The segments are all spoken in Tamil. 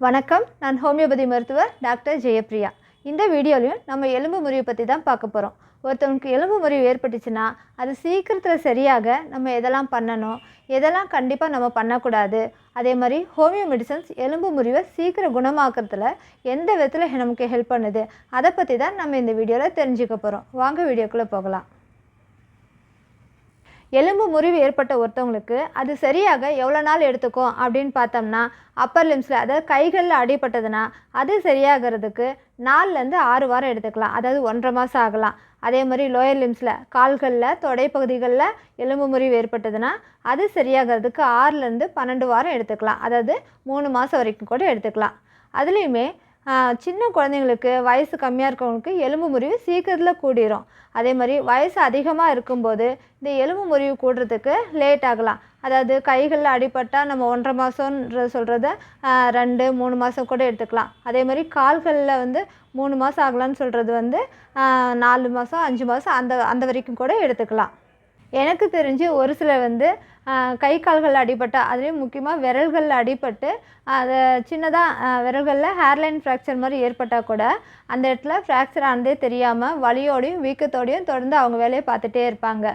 வணக்கம். நான் ஹோமியோபதி மருத்துவர் டாக்டர் ஜெயப்ரியா இந்த வீடியோலையும் நம்ம எலும்பு முறிவு பற்றி தான் பார்க்க போகிறோம் ஒருத்தவங்களுக்கு எலும்பு முறிவு ஏற்பட்டுச்சுன்னா அது சீக்கிரத்தில் சரியாக நம்ம எதெல்லாம் பண்ணணும் எதெல்லாம் கண்டிப்பாக நம்ம பண்ணக்கூடாது அதே மாதிரி ஹோமியோ மெடிசன்ஸ் எலும்பு முறிவை சீக்கிரம் குணமாக்குறதுல எந்த விதத்தில் நமக்கு ஹெல்ப் பண்ணுது அதை பற்றி தான் நம்ம இந்த வீடியோவில் தெரிஞ்சுக்க போகிறோம் வாங்க வீடியோக்குள்ளே போகலாம். எலும்பு முறிவு ஏற்பட்ட ஒருத்தவங்களுக்கு அது சரியாக எவ்வளோ நாள் எடுத்துக்கும் அப்படின்னு பார்த்தோம்னா அப்பர் லிம்ஸில் அதாவது கைகளில் அடிபட்டதுன்னா அது சரியாகிறதுக்கு நாலுலேருந்து ஆறு வாரம் எடுத்துக்கலாம். அதாவது ஒன்றரை மாதம் ஆகலாம். அதே மாதிரி லோயர் லிம்ஸில் கால்களில் தொடைப்பகுதிகளில் எலும்பு முறிவு ஏற்பட்டதுன்னா அது சரியாகிறதுக்கு ஆறுலேருந்து பன்னெண்டு வாரம் எடுத்துக்கலாம். அதாவது மூணு மாதம் வரைக்கும் கூட எடுத்துக்கலாம். அதுலேயுமே சின்ன குழந்தைங்களுக்கு வயசு கம்மியாக இருக்கவங்களுக்கு எலும்பு முறிவு சீக்கிரத்தில் கூடிரும். அதே மாதிரி வயசு அதிகமாக இருக்கும்போது இந்த எலும்பு முறிவு கூடுறதுக்கு லேட் ஆகலாம். அதாவது கைகளில் அடிபட்டால் நம்ம ஒன்றரை மாதம்ன்ற சொல்கிறத ரெண்டு மூணு மாதம் கூட எடுத்துக்கலாம். அதே மாதிரி கால்களில் வந்து மூணு மாதம் ஆகலான்னு சொல்கிறது வந்து நாலு மாதம் அஞ்சு மாதம் அந்த அந்த வரைக்கும் கூட எடுத்துக்கலாம். எனக்கு தெரிஞ்சு ஒரு சிலர் வந்து கை கால்கள் அடிபட்டால் அதுலேயும் முக்கியமாக விரல்களில் அடிபட்டு அது சின்னதாக விரல்களில் ஹேர்லைன் ஃப்ராக்சர் மாதிரி ஏற்பட்டால் கூட அந்த இடத்துல ஃப்ராக்சர் ஆனதே தெரியாமல் வலியோடையும் வீக்கத்தோடையும் தொடர்ந்து அவங்க வேலையை பார்த்துட்டே இருப்பாங்க.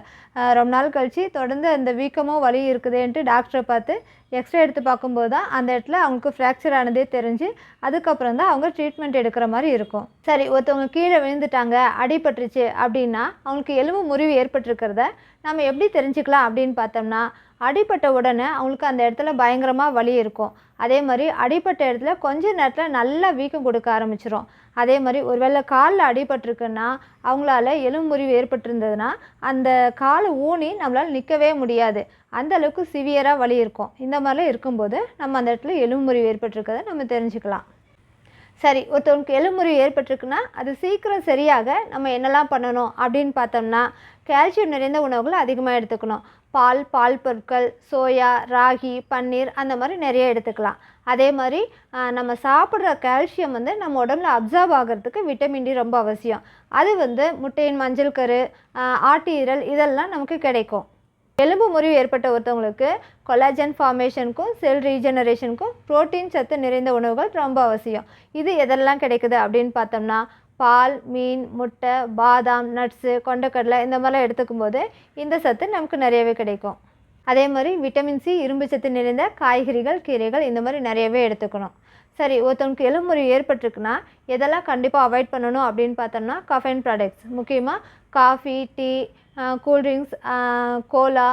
ரொம்ப நாள் கழித்து தொடர்ந்து அந்த வீக்கமோ வலி இருக்குதேன்ட்டு டாக்டரை பார்த்து எக்ஸ்ரே எடுத்து பார்க்கும்போது தான் அந்த இடத்துல அவங்களுக்கு ஃப்ராக்சர் ஆனதே தெரிஞ்சு அதுக்கப்புறம் தான் அவங்க ட்ரீட்மெண்ட் எடுக்கிற மாதிரி இருக்கும். சரி ஒருத்தவங்க கீழே விழுந்துட்டாங்க அடிபட்டுருச்சு அப்படின்னா அவங்களுக்கு எலும்பு முறிவு ஏற்பட்டிருக்கிறத நம்ம எப்படி தெரிஞ்சுக்கலாம் அப்படின்னு பார்த்தோம்னா அடிப்பட்ட உடனே அவங்களுக்கு அந்த இடத்துல பயங்கரமாக வலி இருக்கும். அதே மாதிரி அடிப்பட்ட இடத்துல கொஞ்ச நேரத்தில் நல்லா வீக்கம் கொடுக்க ஆரம்பிச்சிரும். அதே மாதிரி ஒருவேளை காலில் அடிபட்டிருக்குன்னா அவங்களால எலும்புரிவு ஏற்பட்டிருந்ததுன்னா அந்த கால் ஊனி நம்மளால் நிற்கவே முடியாது. அந்த அளவுக்கு சிவியராக வலி இருக்கும். இந்த மாதிரிலாம் இருக்கும்போது நம்ம அந்த இடத்துல எலும்புரிவு ஏற்பட்டிருக்கிறத நம்ம தெரிஞ்சுக்கலாம். சரி ஒருத்தவனுக்கு எலும்புறிவு ஏற்பட்டிருக்குன்னா அது சீக்கிரம் சரியாக நம்ம என்னெல்லாம் பண்ணணும் அப்படின்னு பார்த்தோம்னா கால்சியம் நிறைந்த உணவுகளை அதிகமாக எடுத்துக்கணும். பால் பால் பொருட்கள் சோயா ராகி பன்னீர் அந்த மாதிரி நிறைய எடுத்துக்கலாம். அதே மாதிரி நம்ம சாப்பிட்ற கால்சியம் வந்து நம்ம உடம்புல அப்சர்வ் ஆகிறதுக்கு விட்டமின் டி ரொம்ப அவசியம். அது வந்து முட்டையின் மஞ்சள் கரு ஆட்டு ஈரல் இதெல்லாம் நமக்கு கிடைக்கும். எலும்பு முறிவு ஏற்பட்ட ஒருத்தவங்களுக்கு கொலாஜன் ஃபார்மேஷனுக்கும் செல் ரீஜெனரேஷனுக்கும் ப்ரோட்டீன் சத்து நிறைந்த உணவுகள் ரொம்ப அவசியம். இது எதெல்லாம் கிடைக்குது அப்படின்னு பார்த்தோம்னா பால் மீன் முட்டை பாதாம் நட்ஸு கொண்டக்கடலை இந்த மாதிரிலாம் எடுத்துக்கும் போது இந்த சத்து நமக்கு நிறையவே கிடைக்கும். அதே மாதிரி விட்டமின் சி இரும்பு சத்து நிறைந்த காய்கறிகள் கீரைகள் இந்த மாதிரி நிறையவே எடுத்துக்கணும். சரி ஒருத்தவங்களுக்கு எலும்புறிவு ஏற்பட்டிருக்குன்னா எதெல்லாம் கண்டிப்பாக அவாய்ட் பண்ணணும் அப்படின்னு பார்த்தோம்னா கஃபைன் ப்ராடக்ட்ஸ் முக்கியமாக coffee tea cool drinks cola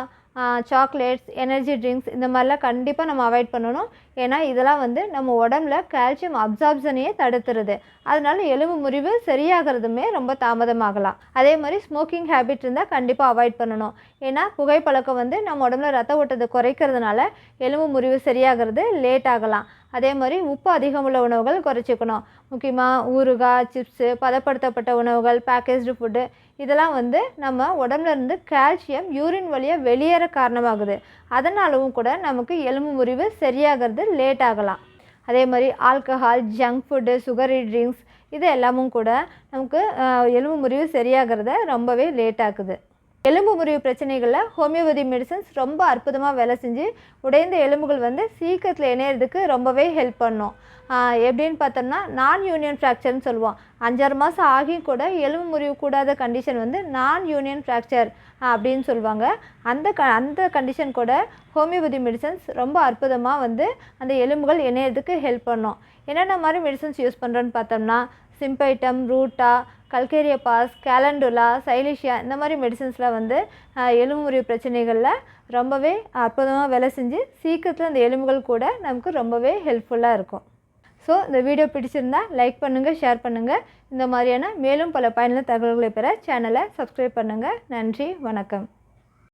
chocolates energy drinks இந்த மாதிரிலாம் கண்டிப்பாக நம்ம அவாய்ட் பண்ணணும். ஏன்னா இதெல்லாம் வந்து நம்ம உடம்புல கால்சியம் அப்சார்ப்ஷனையே தடுத்துருது. அதனால எலும்பு முறிவு சரியாகிறதுமே ரொம்ப தாமதமாகலாம். அதே மாதிரி ஸ்மோக்கிங் ஹேபிட் இருந்தால் கண்டிப்பாக அவாய்ட் பண்ணணும். ஏன்னா புகைப்பழக்கம் வந்து நம்ம உடம்புல ரத்த ஓட்டத்தை குறைக்கிறதுனால எலும்பு முறிவு சரியாகிறது லேட் ஆகலாம். அதே மாதிரி உப்பு அதிகமுள்ள உணவுகள் குறைச்சிக்கணும். முக்கியமாக ஊறுகாய் சிப்ஸு பதப்படுத்தப்பட்ட உணவுகள் பேக்கேஜ்டு ஃபுட்டு இதெல்லாம் வந்து நம்ம உடம்புல இருந்து கால்சியம் யூரின் வழியாக வெளியேற காரணமாகுது. அதனாலவும் கூட நமக்கு எலும்பு முறிவு சரியாகிறது லேட் ஆகலாம். அதே மாதிரி alcohol junk food sugary drinks இது எல்லாமும் கூட நமக்கு எலும்பு முறிவு சரியாகிறத ரொம்பவே லேட் ஆகுது எலும்பு முறிவு பிரச்சனைகளில் ஹோமியோபதி மெடிசன்ஸ் ரொம்ப அற்புதமாக வேலை செஞ்சு உடைந்த எலும்புகள் வந்து சீக்கிரத்தில் இணையிறதுக்கு ரொம்பவே ஹெல்ப் பண்ணும். எப்படின்னு பார்த்தோம்னா நான் யூனியன் ஃப்ராக்சர்னு சொல்லுவோம். அஞ்சாறு மாதம் ஆகியும் கூட எலும்பு முறிவு கூடாத கண்டிஷன் வந்து நான் யூனியன் ஃப்ராக்சர் அப்படின்னு சொல்லுவாங்க. அந்த க அந்த கண்டிஷன் கூட ஹோமியோபதி மெடிசன்ஸ் ரொம்ப அற்புதமாக வந்து அந்த எலும்புகள் இணையிறதுக்கு ஹெல்ப் பண்ணும். என்னென்ன மாதிரி மெடிசன்ஸ் யூஸ் பண்ணுறோன்னு பார்த்தோம்னா symphytum ruta calcarea phos calendula silicea இந்த மாதிரி மெடிசன்ஸ்லாம் வந்து எலும்பு முறிவு பிரச்சனைகளில் ரொம்பவே அற்புதமாக வேலை செஞ்சு சீக்கிரத்தில் அந்த எலும்புகள் கூட நமக்கு ரொம்பவே ஹெல்ப்ஃபுல்லாக இருக்கும். ஸோ இந்த வீடியோ பிடிச்சிருந்தா லைக் பண்ணுங்கள் ஷேர் பண்ணுங்கள் இந்த மாதிரியான மேலும் பல பயனுள்ள தகவல்களை பெற சேனலை சப்ஸ்கிரைப் பண்ணுங்கள் நன்றி வணக்கம்.